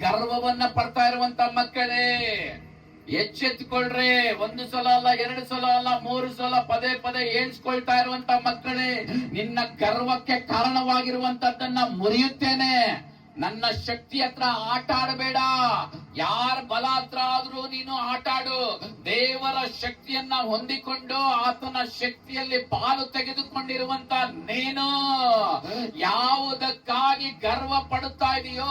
ಗರ್ವವನ್ನ ಪಡ್ತಾ ಇರುವಂತ ಮಕ್ಕಳೇ ಎಚ್ಚೆತ್ತುಕೊಳ್ರಿ ಒಂದು ಸಲ ಅಲ್ಲ, ಎರಡು ಸಲ ಅಲ್ಲ, ಮೂರು ಸಲ ಪದೇ ಪದೇ ಏಳ್ಸ್ಕೊಳ್ತಾ ಇರುವಂತ ಮಕ್ಕಳೇ, ನಿನ್ನ ಗರ್ವಕ್ಕೆ ಕಾರಣವಾಗಿರುವಂತದ್ದನ್ನ ಮುರಿಯುತ್ತೇನೆ. ನನ್ನ ಶಕ್ತಿ ಹತ್ರ ಆಟ ಆಡಬೇಡ. ಯಾರ ಬಲ ಹತ್ರ ಆದ್ರೂ ನೀನು ಆಟ ಆಡು. ದೇವರ ಶಕ್ತಿಯನ್ನ ಹೊಂದಿಕೊಂಡು ಆತನ ಶಕ್ತಿಯಲ್ಲಿ ಪಾಲು ತೆಗೆದುಕೊಂಡಿರುವಂತ ನೀನು. ಯಾವುದಕ್ಕಾಗಿ ಗರ್ವ ಪಡ್ತಾ ಇದೆಯೋ,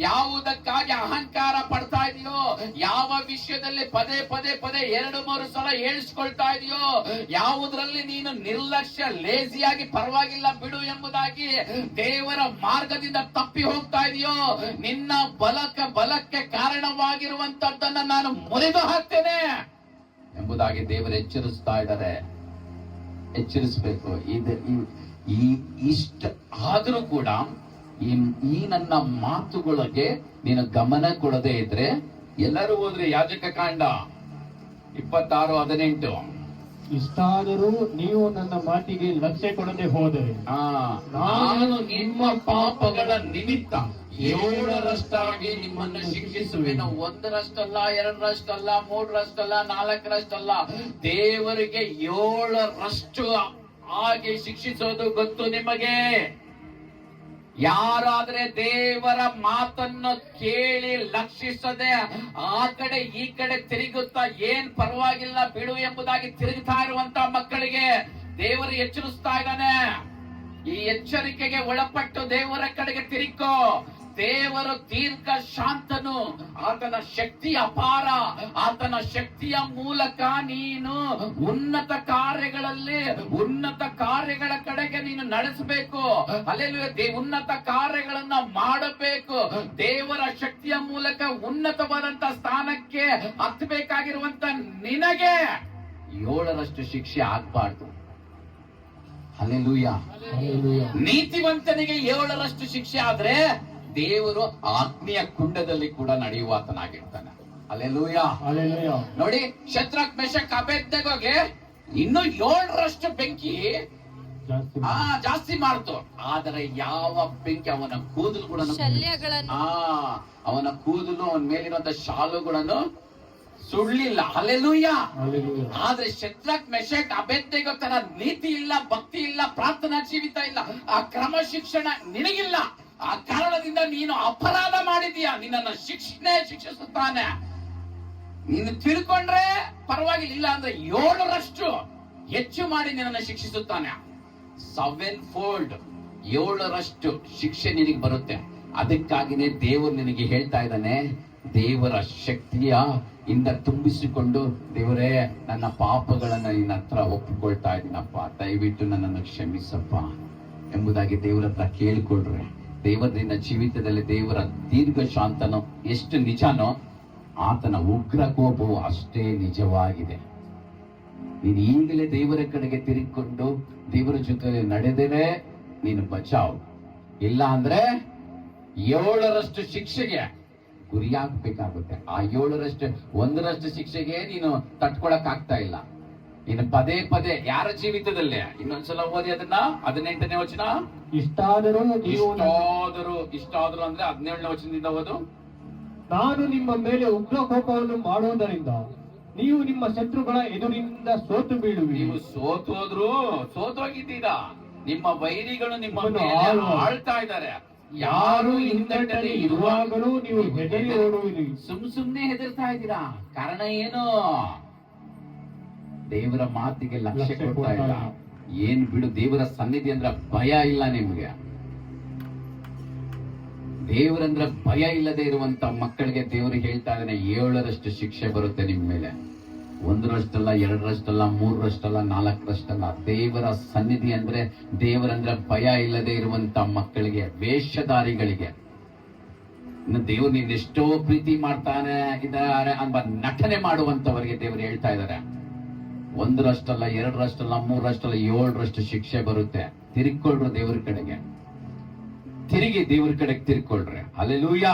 ಯಾವುದಕ್ಕಾಗಿ ಅಹಂಕಾರ ಪಡ್ತಾ ಇದೆಯೋ, ಯಾವ ವಿಷಯದಲ್ಲಿ ಪದೇ ಪದೇ ಪದೇ ಎರಡು ಮೂರು ಸಲ ಹೇಳಿಸ್ಕೊಳ್ತಾ ಇದೆಯೋ, ಯಾವುದ್ರಲ್ಲಿ ನೀನು ನಿರ್ಲಕ್ಷ್ಯ ಲೇಸಿಯಾಗಿ ಪರವಾಗಿಲ್ಲ ಬಿಡು ಎಂಬುದಾಗಿ ದೇವರ ಮಾರ್ಗದಿಂದ ತಪ್ಪಿ ಹೋಗ್ತಾ ಇದೆಯೋ, ನಿನ್ನ ಬಲಕ ಬಲಕ್ಕೆ ಕಾರಣವಾಗಿರುವಂತದ್ದನ್ನ ನಾನು ಮುರಿದು ಹಾಕ್ತೇನೆ ಎಂಬುದಾಗಿ ದೇವರು ಎಚ್ಚರಿಸ್ತಾ ಇದ್ದಾರೆ. ಎಚ್ಚರಿಸಬೇಕು. ಇದು ಈ- ಇಷ್ಟ. ಆದರೂ ಕೂಡ ಈ ಈ ನನ್ನ ಮಾತುಗಳಿಗೆ ನೀನು ಗಮನ ಕೊಡದೇ ಇದ್ರೆ ಎಲ್ಲರೂ ಹೋದ್ರೆ ಯಾಜಕ ಕಾಂಡ? ಇಪ್ಪತ್ತಾರು ಹದಿನೆಂಟು. ಇಷ್ಟಾದರೂ ನೀವು ನನ್ನ ಮಾತಿಗೆ ಲಕ್ಷ್ಯ ಕೊಡದೆ ಹೋದರೆ ಆ, ನಾನು ನಿಮ್ಮ ಪಾಪಗಳ ನಿಮಿತ್ತ ಏಳರಷ್ಟಾಗಿ ನಿಮ್ಮನ್ನು ಶಿಕ್ಷಿಸುವೆನು. ಒಂದರಷ್ಟಲ್ಲ ಎರಡರಷ್ಟಲ್ಲ ಮೂರರಷ್ಟಲ್ಲ ನಾಲ್ಕರಷ್ಟಲ್ಲ. ದೇವರಿಗೆ ಏಳರಷ್ಟು ಆಗಿ ಶಿಕ್ಷಿಸೋದು ಗೊತ್ತು ನಿಮಗೆ? ಯಾರಾದ್ರೆ ದೇವರ ಮಾತನ್ನು ಕೇಳಿ ಲಕ್ಷಿಸದೆ ಆ ಕಡೆ ಈ ಕಡೆ ತಿರುಗುತ್ತಾ ಏನ್ ಪರವಾಗಿಲ್ಲ ಬಿಡು ಎಂಬುದಾಗಿ ತಿರುಗುತ್ತಾ ಇರುವಂತ ಮಕ್ಕಳಿಗೆ ದೇವರು ಎಚ್ಚರಿಸ್ತಾ ಇದ್ದಾನೆ. ಈ ಎಚ್ಚರಿಕೆಗೆ ಒಳಪಟ್ಟು ದೇವರ ಕಡೆಗೆ ತಿರುಕೋ ದೇವರು ದೀರ್ಘ ಶಾಂತನು. ಆತನ ಶಕ್ತಿ ಅಪಾರ. ಆತನ ಶಕ್ತಿಯ ಮೂಲಕ ನೀನು ಉನ್ನತ ಕಾರ್ಯಗಳಲ್ಲಿ ಉನ್ನತ ಕಾರ್ಯಗಳ ಕಡೆಗೆ ನೀನು ನಡೆಸಬೇಕು. ಅಲ್ಲೆಲ್ಲೂ ಉನ್ನತ ಕಾರ್ಯಗಳನ್ನ ಮಾಡಬೇಕು. ದೇವರ ಶಕ್ತಿಯ ಮೂಲಕ ಉನ್ನತವಾದಂತ ಸ್ಥಾನಕ್ಕೆ ಹತ್ತಬೇಕಾಗಿರುವಂತ ನಿನಗೆ ಏಳರಷ್ಟು ಶಿಕ್ಷೆ ಆಗ್ಬಾರ್ದು. Hallelujah hallelujah. ನೀತಿವಂತನಿಗೆ ಏಳರಷ್ಟು ಶಿಕ್ಷೆ ಆದ್ರೆ ದೇವರು ಆತ್ಮೀಯ ಕುಂಡದಲ್ಲಿ ಕೂಡ ನಡೆಯುವಾತನಾಗಿರ್ತಾನೆ ಆತನಾಗಿರ್ತಾನೆ. ಹಲ್ಲೆಲೂಯ. ನೋಡಿ ಶತ್ರುಕ್ ಮೆಷಕ್ ಅಭೇದ್ನೆಗೋಗೆ ಇನ್ನು ಏಳರಷ್ಟು ಬೆಂಕಿ ಜಾಸ್ತಿ ಆ ಜಾಸ್ತಿ ಮಾಡ್ತು. ಆದರೆ ಯಾವ ಬೆಂಕಿ ಅವನ ಕೂದಲು ಕೂಡ ಆ ಅವನ ಕೂದಲು ಅವನ ಮೇಲಿರುವಂತ ಶಾಲುಗಳನ್ನು ಸುಳ್ಳಿಲ್ಲ. ಹಲ್ಲೆಲೂಯ. ಆದ್ರೆ ಶತ್ರಕ್ ಮೆಷಕ್ ಅಭೇದ್ನೆಗೋ ತನ್ನ ನೀತಿ ಇಲ್ಲ ಭಕ್ತಿ ಇಲ್ಲ ಪ್ರಾರ್ಥನಾ ಜೀವಿತ ಇಲ್ಲ ಆ ಕ್ರಮ ಶಿಕ್ಷಣ ನಿನಗಿಲ್ಲ. ಆ ಕಾರಣದಿಂದ ನೀನು ಅಪರಾಧ ಮಾಡಿದೀಯ ನಿನ್ನನ್ನು ಶಿಕ್ಷಣೆ ಶಿಕ್ಷಿಸುತ್ತಾನೆ. ನೀನು ತಿಳ್ಕೊಂಡ್ರೆ ಪರವಾಗಿಲ್ಲ ಇಲ್ಲ ಅಂದ್ರೆ ಏಳರಷ್ಟು ಹೆಚ್ಚು ಮಾಡಿ ನಿನ್ನನ್ನು ಶಿಕ್ಷಿಸುತ್ತಾನೆ. ಸೆವೆನ್ ಫೋಲ್ಡ್ ಏಳರಷ್ಟು ಶಿಕ್ಷೆ ನಿನಗೆ ಬರುತ್ತೆ. ಅದಕ್ಕಾಗಿನೇ ದೇವರು ನಿನಗೆ ಹೇಳ್ತಾ ಇದ್ದಾನೆ, ದೇವರ ಶಕ್ತಿಯ ಇಂದ ತುಂಬಿಸಿಕೊಂಡು ದೇವರೇ, ನನ್ನ ಪಾಪಗಳನ್ನ ನಿನ್ನ ಹತ್ರ ಒಪ್ಪಿಕೊಳ್ತಾ ಇದ್ದೀನಪ್ಪ. ದಯವಿಟ್ಟು ನನ್ನನ್ನು ಕ್ಷಮಿಸಪ್ಪ ಎಂಬುದಾಗಿ ದೇವರ ಹತ್ರ ಕೇಳಿಕೊಳ್ರೆ. ದೇವರ ನಿನ್ನ ಜೀವಿತದಲ್ಲಿ ದೇವರ ದೀರ್ಘ ಶಾಂತನೋ ಎಷ್ಟು ನಿಜನೋ ಆತನ ಉಗ್ರ ಕೋಪವು ಅಷ್ಟೇ ನಿಜವಾಗಿದೆ. ನೀನು ಈಗಲೇ ದೇವರ ಕಡೆಗೆ ತಿರುಗಿಕೊಂಡು ದೇವರ ಜೊತೆ ನಡೆದರೆ ನೀನು ಬಚಾವ್. ಇಲ್ಲ ಅಂದ್ರೆ ಏಳರಷ್ಟು ಶಿಕ್ಷೆಗೆ ಗುರಿಯಾಗಬೇಕಾಗುತ್ತೆ. ಆ ಏಳರಷ್ಟು, ಒಂದರಷ್ಟು ಶಿಕ್ಷೆಗೆ ನೀನು ತಟ್ಕೊಳಕ್ ಆಗ್ತಾ ಇಲ್ಲ. ಇನ್ನು ಪದೇ ಪದೇ ಯಾರ ಜೀವಿತದಲ್ಲೇ? ಇನ್ನೊಂದ್ಸಲ ಓದಿ ಅದನ್ನ ಹದಿನೆಂಟನೇ ವಚನ? ಇಷ್ಟಾದರೂ ನೀವು ಇಷ್ಟಾದರೂ ಇಷ್ಟಾದರೂ ಅಂದ್ರೆ ಹದಿನೇಳನೇ ವಚನದಿಂದ ಓದು. ನಾನು ನಿಮ್ಮ ಮೇಲೆ ಉಗ್ರ ಕೋಪವನ್ನು ಮಾಡುವುದರಿಂದ ನೀವು ನಿಮ್ಮ ಶತ್ರುಗಳ ಎದುರಿನಿಂದ ಸೋತು ಬೀಳುವಿ ನೀವು ಸೋತೋದ್ರು ಸೋತೋಗಿದ್ದೀರಾ ನಿಮ್ಮ ವೈರಿಗಳು ನಿಮ್ಮ. ಆಳ್ತಾ ಇದ್ದಾರೆ. ಯಾರು ಹಿಂದಟ್ಟಲ್ಲಿ ಇರುವಾಗಲೂ ನೀವು ಹೆದರಿ ಓಡುವಿರಿ. ಸುಮ್ ಸುಮ್ನೆ ಹೆದರ್ತಾ ಇದ್ದೀರಾ? ಕಾರಣ ಏನು? ದೇವರ ಮಾತಿಗೆ ಲಕ್ಷ್ಯ ಕೊಡ್ತಾ ಇಲ್ಲ. ಏನ್ ಬಿಡು ದೇವರ ಸನ್ನಿಧಿ ಅಂದ್ರೆ ಭಯ ಇಲ್ಲ ನಿಮ್ಗೆ. ದೇವರಂದ್ರ ಭಯ ಇಲ್ಲದೆ ಇರುವಂತ ಮಕ್ಕಳಿಗೆ ದೇವರು ಹೇಳ್ತಾ ಇದ್ದಾನೆ ಏಳರಷ್ಟು ಶಿಕ್ಷೆ ಬರುತ್ತೆ ನಿಮ್ ಮೇಲೆ. ಒಂದರಷ್ಟಲ್ಲ ಎರಡರಷ್ಟಲ್ಲ ಮೂರರಷ್ಟಲ್ಲ ನಾಲ್ಕರಷ್ಟಲ್ಲ. ದೇವರ ಸನ್ನಿಧಿ ಅಂದ್ರೆ ದೇವರಂದ್ರೆ ಭಯ ಇಲ್ಲದೆ ಇರುವಂತ ಮಕ್ಕಳಿಗೆ ವೇಷಧಾರಿಗಳಿಗೆ. ದೇವ್ರು ನೀನ್ ಎಷ್ಟೋ ಪ್ರೀತಿ ಮಾಡ್ತಾನೆ ಇದ್ದಾರೆ ಅನ್ಬ ನಟನೆ ಮಾಡುವಂತವರಿಗೆ ದೇವರು ಹೇಳ್ತಾ ಇದ್ದಾರೆ. ಒಂದರಷ್ಟಲ್ಲ ಎರಡರಷ್ಟಲ್ಲ ಮೂರರಷ್ಟಲ್ಲ ಏಳರಷ್ಟು ಶಿಕ್ಷೆ ಬರುತ್ತೆ. ತಿರುಗಿಕೊಳ್ರು ದೇವರ ಕಡೆಗೆ. ತಿರುಗಿ ದೇವರ ಕಡೆಗೆ ತಿರ್ಕೊಳ್ರಿ. ಅಲ್ಲೆಲ್ಲೂಯ್ಯ